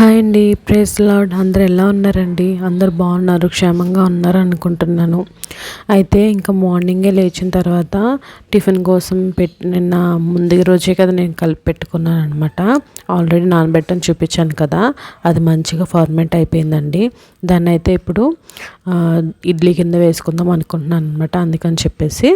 Hi అండి. Praise Lord. అందరు ఎలా ఉన్నారండి? అందరు బాగున్నారు. క్షేమంగా ఉన్నారు అనుకుంటున్నాను. అయితే ఇంకా మార్నింగే లేచిన తర్వాత టిఫిన్ కోసం పెట్టి నిన్న ముందు రోజే కదా నేను కలిపి పెట్టుకున్నాను అనమాట ఆల్రెడీ నానబెట్టని చూపించాను కదా. అది మంచిగా ఫార్మేట్ అయిపోయిందండి. దాన్ని అయితే ఇప్పుడు ఇడ్లీ కింద వేసుకుందాం అనుకుంటున్నాను అనమాట అందుకని చెప్పేసి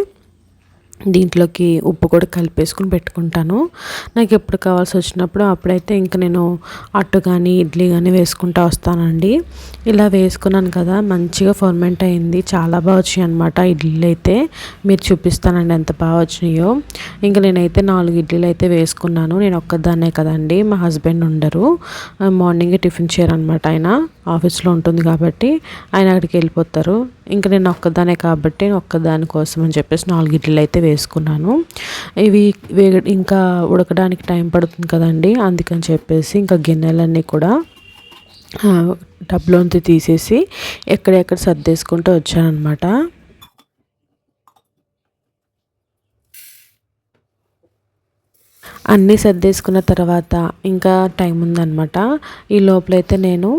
దీంట్లోకి ఉప్పు కూడా కలిపేసుకుని పెట్టుకుంటాను. నాకు ఎప్పుడు కావాల్సి వచ్చినప్పుడు అప్పుడైతే ఇంకా నేను అట్టు కానీ ఇడ్లీ కానీ వేసుకుంటా వస్తానండి. ఇలా వేసుకున్నాను కదా మంచిగా ఫర్మెంట్ అయింది. చాలా బాగా వచ్చాయి అనమాట ఇడ్లీలు అయితే. మీరు చూపిస్తానండి ఎంత బాగా వచ్చినాయో. ఇంకా నేనైతే నాలుగు ఇడ్లీలు అయితే వేసుకున్నాను. నేను ఒక్కదాన్నే కదండి మా హస్బెండ్ ఉండరు. మార్నింగే టిఫిన్ చేయరనమాట ఆయన. ఆఫీస్లో ఉంటుంది కాబట్టి ఆయన అక్కడికి వెళ్ళిపోతారు. ఇంకా నేను ఒక్కదానే కాబట్టి ఒక్కదాని కోసం అని చెప్పేసి నాలుగు ఇడ్లీలు అయితే వేసుకున్నాను. ఇవి వే ఇంకా ఉడకడానికి టైం పడుతుంది కదండి అందుకని చెప్పేసి ఇంకా గిన్నెలన్నీ కూడా టబ్లోంచి తీసేసి ఎక్కడెక్కడ సర్దేసుకుంటూ వచ్చానమాట అన్నీ సర్దేసుకున్న తర్వాత ఇంకా టైం ఉందన్నమాట. ఈ లోపలైతే నేను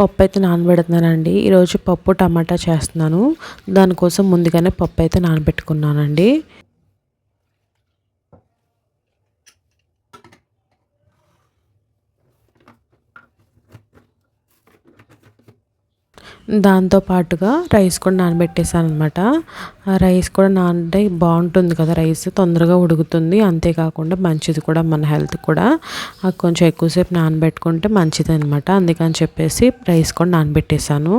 పప్పు అయితే నానబెడుతున్నానండి. ఈరోజు పప్పు టమాటా చేస్తున్నాను. దానికోసం ముందుగానే పప్పు అయితే నానబెట్టుకున్నానండి. దాంతో పాటుగా రైస్ కూడా నానబెట్టేసాను అనమాట రైస్ కూడా నానంటే బాగుంటుంది కదా రైస్ తొందరగా ఉడుకుతుంది. అంతేకాకుండా మంచిది కూడా మన హెల్త్ కూడా. కొంచెం ఎక్కువసేపు నానబెట్టుకుంటే మంచిది అనమాట అందుకని చెప్పేసి రైస్ కూడా నానబెట్టేశాను.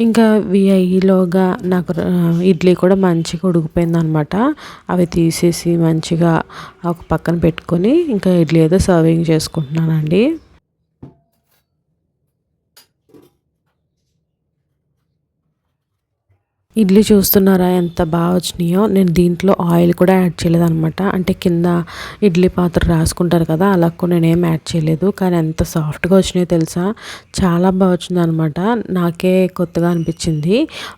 ఇంకా విఐలోగా నాకు ఇడ్లీ కూడా మంచిగా ఉడికిపోయింది అనమాట అవి తీసేసి మంచిగా ఒక పక్కన పెట్టుకొని ఇంకా ఇడ్లీ అయితే సర్వింగ్ చేసుకుంటున్నానండి. ఇడ్లీ చూస్తున్నారా? ఎంత బాగా వచ్చినాయో. నేను దీంట్లో ఆయిల్ కూడా యాడ్ చేయలేదనమాట అంటే కింద ఇడ్లీ పాత్ర రాసుకుంటారు కదా అలా నేనేం యాడ్ చేయలేదు. కానీ ఎంత సాఫ్ట్గా వచ్చినాయో తెలుసా? చాలా బాగా వచ్చింది అనమాట నాకే కొత్తగా అనిపించింది.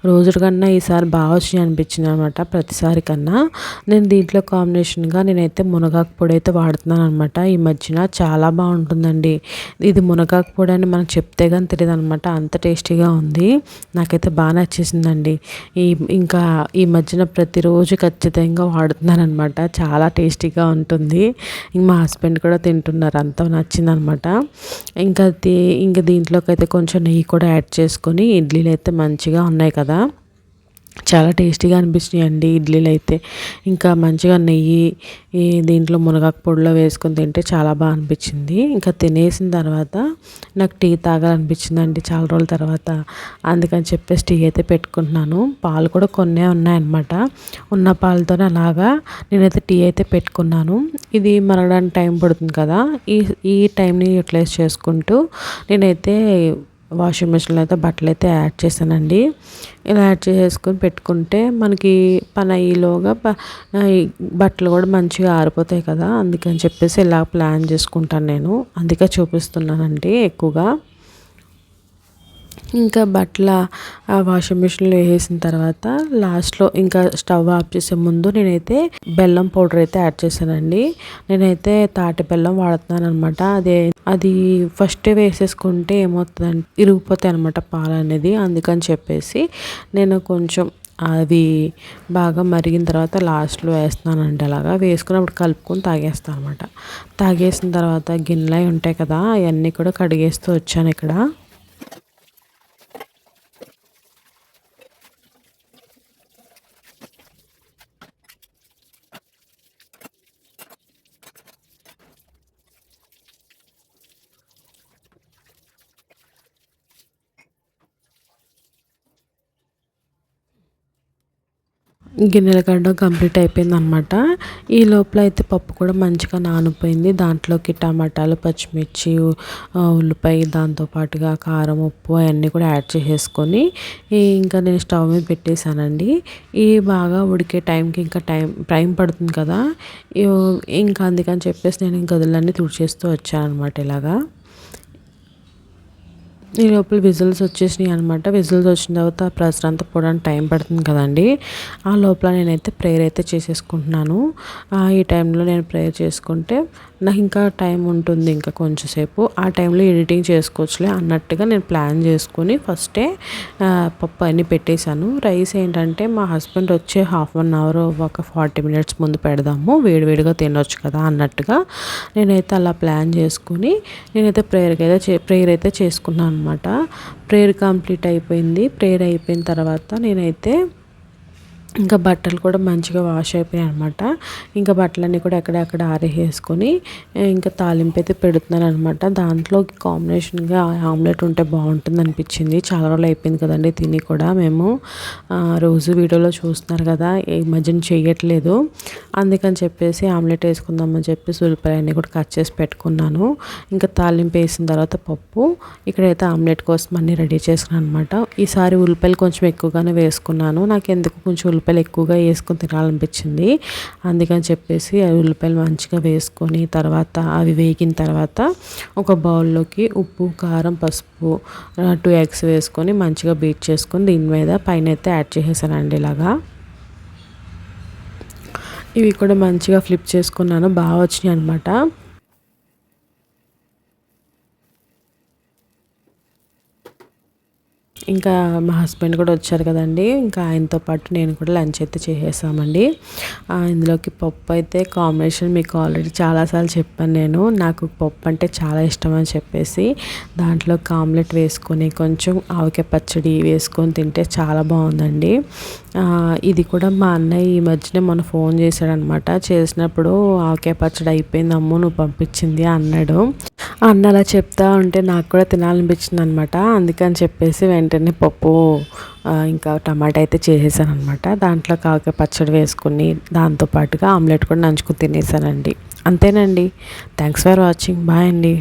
రోజు కన్నా ఈసారి బాగా వచ్చినాయి అనిపించింది అనమాట ప్రతిసారి కన్నా. నేను దీంట్లో కాంబినేషన్గా నేనైతే మునగాకు పొడి అయితే వాడుతున్నాను అనమాట ఈ మధ్యన చాలా బాగుంటుందండి. ఇది మునగాకు పొడి అని మనకు చెప్తే కానీ తెలియదు అనమాట అంత టేస్టీగా ఉంది. నాకైతే బాగా నచ్చేసిందండి. ఈ ఇంకా ఈ మధ్యన ప్రతిరోజు ఖచ్చితంగా వాడుతున్నాను అనమాట చాలా టేస్టీగా ఉంటుంది. మా హస్బెండ్ కూడా తింటున్నారు. అంత నచ్చిందనమాట. ఇంకా ఇంకా దీంట్లోకి అయితే కొంచెం నెయ్యి కూడా యాడ్ చేసుకొని ఇడ్లీలు అయితే మంచిగా ఉన్నాయి కదా. చాలా టేస్టీగా అనిపించినాయి అండి ఇడ్లీలు అయితే ఇంకా మంచిగా నెయ్యి ఈ దీంట్లో మునగాకు పొడిలో వేసుకొని తింటే చాలా బాగా అనిపించింది. ఇంకా తినేసిన తర్వాత నాకు టీ తాగాలనిపించింది అండి చాలా రోజుల తర్వాత. అందుకని చెప్పేసి టీ అయితే పెట్టుకుంటున్నాను. పాలు కూడా కొన్నే ఉన్నాయన్నమాట. ఉన్న పాలతోనే అలాగా నేనైతే టీ అయితే పెట్టుకున్నాను. ఇది మరగడానికి టైం పడుతుంది కదా. ఈ ఈ టైంని యూటిలైజ్ చేసుకుంటూ నేనైతే వాషింగ్ మిషన్లో అయితే బట్టలు అయితే యాడ్ చేశానండి. ఇలా యాడ్ చేసుకొని పెట్టుకుంటే మనకి పని అయ్యేలోగా బట్టలు కూడా మంచిగా ఆరిపోతాయి కదా అందుకని చెప్పేసి ఇలా ప్లాన్ చేసుకుంటాను నేను. అందుకే చూపిస్తున్నానండి ఎక్కువగా. ఇంకా బట్టల వాషింగ్ మిషన్లో వేసేసిన తర్వాత లాస్ట్లో ఇంకా స్టవ్ ఆఫ్ చేసే ముందు నేనైతే బెల్లం పౌడర్ అయితే యాడ్ చేశానండి. నేనైతే తాటి బెల్లం వాడుతున్నాను అనమాట అదే అది ఫస్ట్ వేసేసుకుంటే ఏమవుతుందంటే ఇరిగిపోతాయి అనమాట పాలు అనేది అందుకని చెప్పేసి నేను కొంచెం అది బాగా మరిగిన తర్వాత లాస్ట్లో వేస్తున్నానండి అలాగా. వేసుకున్నప్పుడు కలుపుకొని తాగేస్తాను అనమాట తాగేసిన తర్వాత గిన్నెలు ఉంటాయి కదా అవన్నీ కూడా కడిగేస్తూ వచ్చాను ఇక్కడ. గిన్నెల గడ్డ కంప్లీట్ అయిపోయింది అనమాట ఈ లోపల అయితే పప్పు కూడా మంచిగా నానిపోయింది. దాంట్లోకి టమాటాలు పచ్చిమిర్చి ఉల్లిపాయ దాంతోపాటుగా కారం ఉప్పు అవన్నీ కూడా యాడ్ చేసేసుకొని ఇంకా నేను స్టవ్ మీద పెట్టేశానండి. ఈ బాగా ఉడికే టైంకి ఇంకా టైం టైం పడుతుంది కదా. ఇంకా అందుకని చెప్పేసి నేను గదులన్నీ తుడిచేస్తూ వచ్చాను అనమాట ఇలాగా. ఈ లోపల విజిల్స్ వచ్చేసినాయి అనమాట విజిల్స్ వచ్చిన తర్వాత ప్రెషర్ అంతా పోవడానికి టైం పడుతుంది కదండి. ఆ లోపల నేనైతే ప్రేయర్ అయితే చేసేసుకుంటున్నాను. ఈ టైంలో నేను ప్రేయర్ చేసుకుంటే నాకు ఇంకా టైం ఉంటుంది ఇంకా కొంచెంసేపు. ఆ టైంలో ఎడిటింగ్ చేసుకోవచ్చులే అన్నట్టుగా నేను ప్లాన్ చేసుకుని ఫస్టే పప్పు అన్నీ పెట్టేశాను. రైస్ ఏంటంటే మా హస్బెండ్ వచ్చే హాఫ్ అన్ అవర్ ఒక ఫార్టీ మినిట్స్ ముందు పెడదాము. వేడివేడిగా తినొచ్చు కదా అన్నట్టుగా నేనైతే అలా ప్లాన్ చేసుకుని నేనైతే ప్రేయర్కి అయితే చే ప్రేయర్ అయితే చేసుకున్నాను అనమాట ప్రేయర్ కంప్లీట్ అయిపోయింది. ప్రేయర్ అయిపోయిన తర్వాత నేనైతే ఇంకా బట్టలు కూడా మంచిగా వాష్ అయిపోయాయి అనమాట ఇంకా బట్టలన్నీ కూడా ఎక్కడెక్కడ ఆరేసేసుకొని ఇంకా తాలింపు అయితే పెడుతున్నాను అనమాట దాంట్లో కాంబినేషన్గా ఆమ్లెట్ ఉంటే బాగుంటుంది అనిపించింది. చాలా రోజులు అయిపోయింది కదండి తిని కూడా మేము. రోజు వీడియోలో చూస్తున్నారు కదా ఈ మధ్యన చేయట్లేదు అందుకని చెప్పేసి ఆమ్లెట్ వేసుకుందామని చెప్పేసి ఉల్లిపాయలన్నీ కూడా కట్ చేసి పెట్టుకున్నాను. ఇంకా తాలింపు వేసిన తర్వాత పప్పు ఇక్కడైతే ఆమ్లెట్ కోసం అన్నీ రెడీ చేసుకున్నాను అనమాట ఈసారి ఉల్లిపాయలు కొంచెం ఎక్కువగానే వేసుకున్నాను. నాకు ఎందుకు కొంచెం ఉల్లిపాయలు ఎక్కువగా వేసుకొని తినాలనిపించింది. అందుకని చెప్పేసి ఆ ఉల్లిపాయలు మంచిగా వేసుకొని తర్వాత అవి వేగిన తర్వాత ఒక బౌల్లోకి ఉప్పు కారం పసుపు టూ ఎగ్స్ వేసుకొని మంచిగా బీట్ చేసుకొని దీని మీద పైన అయితే యాడ్ చేసేసానండి ఇలాగా. ఇవి కూడా మంచిగా ఫ్లిప్ చేసుకున్నాను. బాగా వచ్చినాయి అనమాట ఇంకా మా హస్బెండ్ కూడా వచ్చారు కదండి. ఇంకా ఆయనతో పాటు నేను కూడా లంచ్ అయితే చేసేసామండి. ఇందులోకి పప్పు అయితే కాంబినేషన్ మీకు ఆల్రెడీ చాలాసార్లు చెప్పాను నేను. నాకు పప్పు అంటే చాలా ఇష్టం అని చెప్పేసి దాంట్లో కామ్లెట్ వేసుకొని కొంచెం ఆవకాయ పచ్చడి వేసుకొని తింటే చాలా బాగుందండి. ఇది కూడా మా అన్నయ్య ఈ మధ్యనే మొన్న ఫోన్ చేశాడనమాట. చేసినప్పుడు ఆవకాయ పచ్చడి అయిపోయింది అమ్ము నువ్వు పంపించింది అన్నాడు. అన్న అలా చెప్తా ఉంటే నాకు కూడా తినాలనిపించింది అనమాట అందుకని చెప్పేసి వెంటనే పప్పు ఇంకా టమాటా అయితే చేసేసాను అనమాట దాంట్లో కాక పచ్చడి వేసుకుని దాంతోపాటుగా ఆమ్లెట్ కూడా నంచుకుని తినేసానండి. అంతేనండి. థ్యాంక్స్ ఫర్ వాచింగ్ బాయ్ అండి.